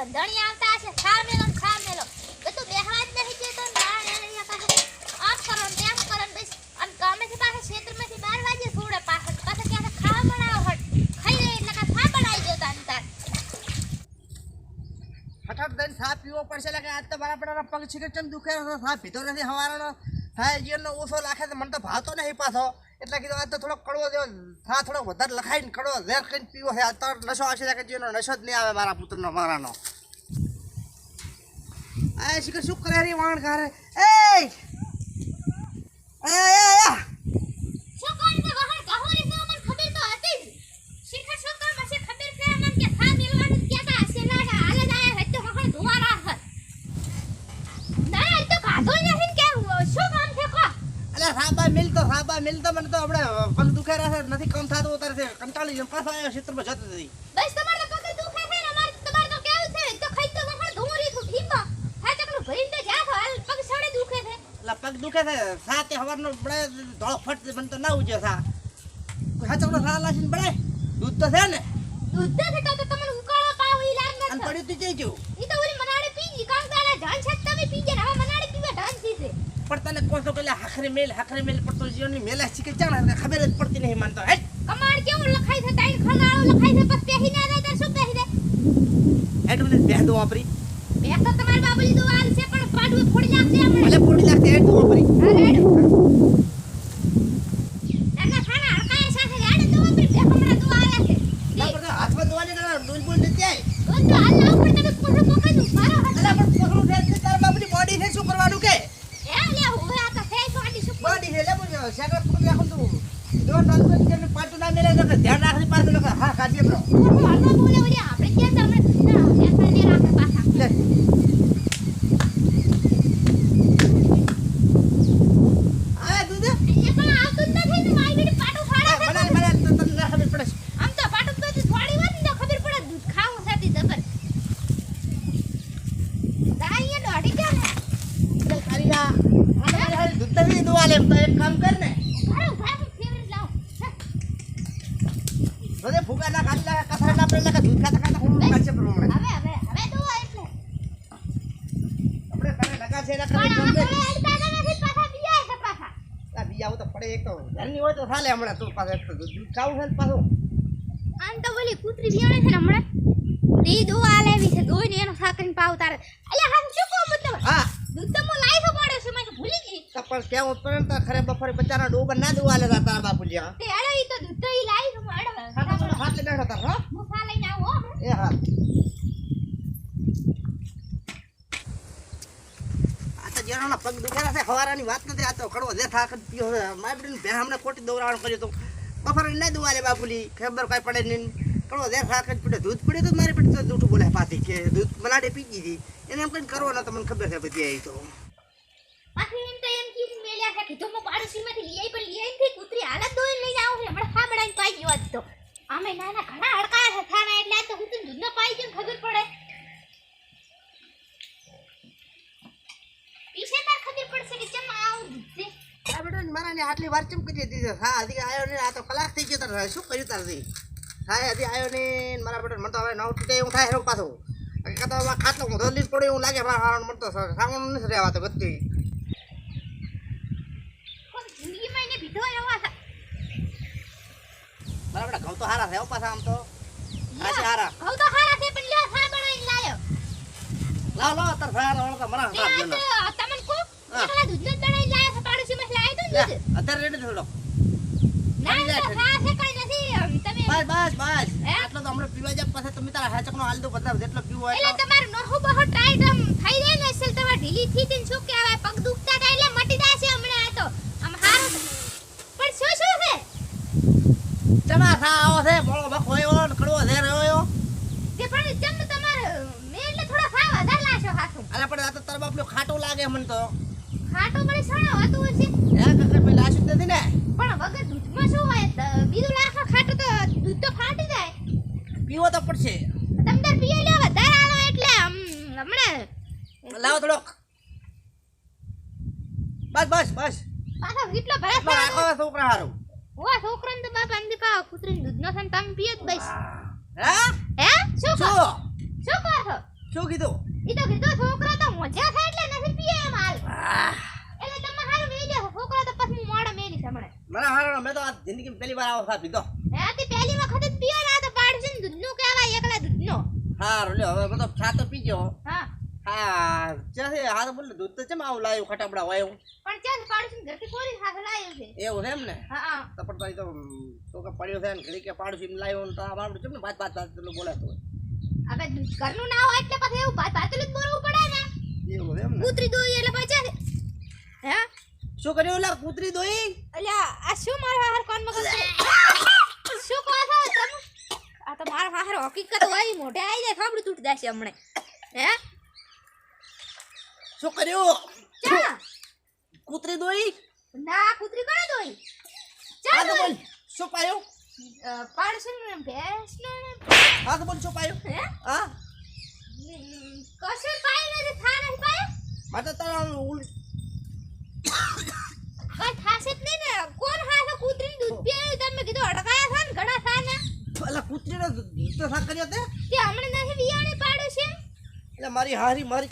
બંધણી આવતા છે ખા મેલો ખાર મેલો. તું બેહવા જ નહીં દેતો તો ના એને પાછું. આમ કરો તેમ કરો બસ. અને ગામેથી પાછા ક્ષેત્રમાંથી બાર વાગે થોડે પાછળ પાછા ક્યાં ખાવા બનાવો હટ. ખાઈ લે એટલે કાંઈ ખા બનાવી દેતા ને તાર. ફટાફટ દઈને સા પીવો પડશે એટલે કે આજ તો મારા પેલા પગ છે કે ચમ દુખે સા પીતો નથી હવારનો. થાય જીવનનો ઓછો લાખે તો મને તો ભાવતો નહીં પાછો. એટલે કીધું આજ તો થોડો કડવો દેવો. થા થોડો વધારે લખાઈને કડવો ઝેર કરીને પીવો છે. આ તો નશો આવશે કે જેનો નશો જ નહીં આવે મારા પુત્રનો, મારાનો. આ શીખર શું કરે રે વાણ કારે એ મિલતો મને તો આપણે પગ દુખે રહે નથી કામ થતું ઉતારે છે. કંટાળી જઈને પાછો આવ્યો ક્ષેત્રમાં જતો હતી. બસ તમારે તો પગે દુખે છે ને અમારે તો તમારે તો કેવું છે તો ખાઈ તો વહાણ ધુવરી છું ઠીમાં હા ચકલું ભરીને તો જા છો હાલ પગ સડે દુખે છે એટલે પગ દુખે છે સાતે હવારનો બળે ધોળો ફટ મને તો ના ઉજે સા. હાચકડો સા લાસીને બળે દૂધ તો છે ને? દૂધ તો તો તમને ઉકાળો પાવ ઈ લાગ અને નથી પડ્યું તું જઈ જો ઈ તો ઓલી મનાડે ગઈ કાંગ દાડા જાન છે તમે પી ગયા હવે મનાડે પીવા ઢાન છે પણ તને કોણ તો પેલા હાખરી મેલ હાખરે મેલ પડતો જીવનની મેલા શીખે જાણે ખબર જ પડતી નહીં માનતો હે? કમાણ કેવું લખાય છે તાઈ ખનાળો લખાય છે બસ પહેરી ના રહે તાર શું પહેરી? દે હેડ મને બે દો વાપરી. બે તો તમાર બાબુલી આલ છે પણ પાડું ફોડી નાખશે હમણાં. ધ્યાન રાખી પાસે હા કાઢીએ બ્રો હું હાલમાં બોલે ઓલી આપણે ક્યાં તમને ના એસા ને રાખે પાછા લે આ દૂધ એ પણ આવતું જ નથી ને મારી બેટી પાટું ફાડે છે મને મને તો તમને ના ખબર પડે છે. આમ તો પાટું બધું થોડી વાર ને તો ખબર પડે દૂધ ખાવું છે તી જબર દાઈએ દોડી ગયા ને ચાલ ખાલી આ આ હાલ દૂધ તો એક કામ કર ને. બધે ફુગા ના ખાલી લાગે કથા ના પડે લાગે દૂધ ખાતા ખાતા હું કાચે પ્રમાણે. હવે હવે હવે તો એટલે. આપણે તને લગા છે પણ કરે પાછા આ બીજાઓ તો પડે એક તો. ઘરની હોય તો ચાલે હમણાં તું પાસે એક દૂધ. ખાવું છે ને પાછું. આમ તો બોલી કૂતરી બિયાણે છે ને હમણાં. તે દુઆ લેવી છે દોઈને એનો સાકરીને પાવ તારે. અલ્યા હામ શું કહું મતલબ? હા. દૂધ તો હું લાઈ તો પડે છે. ભૂલી ગઈ તો પણ કેવું પડે તો ખરે બફોરે બચારા ડોબર ના દુવા લેતા તારા બાપુ જ્યાં તે અડે ઈ તો દૂધ ઈ લાઈ તો અડે તો હાથ બેઠો તાર હો. મુફા લઈને આવો એ હા. જેના પગ દુખેલા છે હવારાની વાત નથી આ તો કડવો જે થાક પીયો છે. મારી બે હમણાં ખોટી દોરાણ કર્યું તો બફોરે ના દુવા લે બાપુલી ખબર કાંઈ પડે નહીં. કડવો જે થાક પડે દૂધ પડ્યું તો મારી પેટ તો જૂઠું બોલે પાછી કે દૂધ મલાડે પી ગઈ એને એમ કઈ કરવાનો તો મને ખબર છે બધી આવી તો. પાછી એમ તો એમ કીધું મેલ્યા છે કીધું લઈ આવી, પણ લઈ આઈ નથી કૂતરી હાલત લઈને આવું છે? હમણાં ફાબડાઈને પાઈ ગયો તો. આમે નાના ઘણા હડકાયા છે, થાના એટલે આ તો હું તો દૂધનો ખબર પડે. પીછે તાર ખબર પડશે કે આવું આ બેટો મારા ને આટલી વાર ચમ દીધી હા, હજી આયો ને આ તો કલાક થઈ ગયો તારે. શું કર્યું તારથી હા, હજી આયો ને મારા બેટો, મને હવે નવ તૂટે થાય હેરો પાછો. કદાચ ખાટલો હું ધોલી પડે એવું લાગે, મારા હારણ મળતો સાવણ નથી રહેવાતો બધું કોઈ એવા મારા બેટા ઘઉં તો હારા છે પાછા આમ તો. હા હારા ઘઉં તો હારા છે પણ લ્યો થા બનાવીને લાયો. લાવ લાવ તર સારા વાળા તો મરા જેના. તો તમને કો. એકલા દૂધનો જ બનાવીને લાયો છે પાડોશીમાંથી લાયો તો દૂધ. અત્યારે રેડી થોડો ના થા છે. કઈ નથી. તમે બસ બસ બસ. આટલો તો હમણાં પીવા જાય પછી તમે તારા હાચકનો હાલ દો બધા જેટલો પીવો એટલે એટલો. તમારું નોહો બહો ટાઈટ થઈ જાય ને અસલ તમારે ઢીલી થઈ જઈને શું કહેવાય પગ દુખતા હતા એટલે મટી જાય છે હમણાં આ તો આમ હારું છે. પણ શું શું છે ચમા થા આવો છે બોલો બખો એવો ને કડવો છે રહ્યો તે પણ ચમ તમારે મેં એટલે થોડા ફા વધારે લાશો હાથું અલા પણ આ તો તારા બાપલો ખાટો લાગે મને તો. ખાટો મને સાળા હતું હશે એ કકર મે લાશ નથી ને પણ વગર દૂધમાં શું હોય? બીજું લાખો ખાટો તો દૂધ તો ફાટી જાય. પીવો તો પડશે. તમ તાર પીએ લ્યો વધારે આલો એટલે હમણાં. લાવો થોડોક બસ બસ બસ. પાછો કેટલો ભરાસ રાખો છોકરા હારું. ઓ છોકરાને તો બાપા અંધી પાવ કૂતરીને દૂધનો છે ને તમે પીએ જ બસ. હે? હે? શું શું? શું કહો છો? શું કીધું? ઈ તો કીધું છોકરો તો મોજા થાય એટલે નથી પીએ એમ હાલ આહ, એટલે તમે હારું વેઈ જાઓ છોકરો તો પછી હમણાં મને હારો મેં તો આ જિંદગીમાં પહેલી વાર આવો સા પીધો હે તે પહેલી વખત જ પીયો ને તો પાડશે ને દૂધનું કહેવાય એકલા દૂધનો. હારું લ્યો હવે બધો ચા તો પીજો હા. હા ચાહે હા તો બોલે દૂધ તો ચમ આવું લાવ્યું ખટાબડા હોય એવું? પણ ચાલ પાડશે ઘરથી કોરી હાથ લાવ્યો છે. એવું છે એમ ને? હા હા. તો પણ તારી તો તો કે પડ્યો છે ને ઘડી કે પાડું એમ લાવ્યો ને તો આ મારું ચમ ને વાત વાત વાત પેલું બોલાતું હોય? હવે ઘરનું ના હોય એટલે પછી એવું વાત વાત જ બોલવું પડે ને. એવું એમ ને? કૂતરી દોઈ એટલે પછી હે? શું કર્યું લા કૂતરી દોઈ? અલ્યા આ શું મારો હાર કોણ મગજ શું કહો છો તમે? આ તો મારો હાર હકીકત હોય મોઢે આવી જાય ફાબડું તૂટી જશે હમણે. હે? શું કર્યું? ચા. કૂતરી દોઈ? ના કૂતરી કોણે દોઈ? ચા તો બોલ દોઈ શું પાયો? પાડશે ને ભેંસ ને હા તો બોલ શું પાયો? હે? હા? કશે પાઈ નથી થાને પાયો? પાય તો તારા ઉલ કઈ થાશે જ નહીં ને. કોણ હાથે કૂતરી દૂધ પીએ તમે કીધું અડકાયા છે ને ઘણા થા ને કૂતરીનો દૂધ તો સાક કર્યો તે? તે હમણાં નથી વિયાણી પાડે છે? એટલે મારી હારી મારી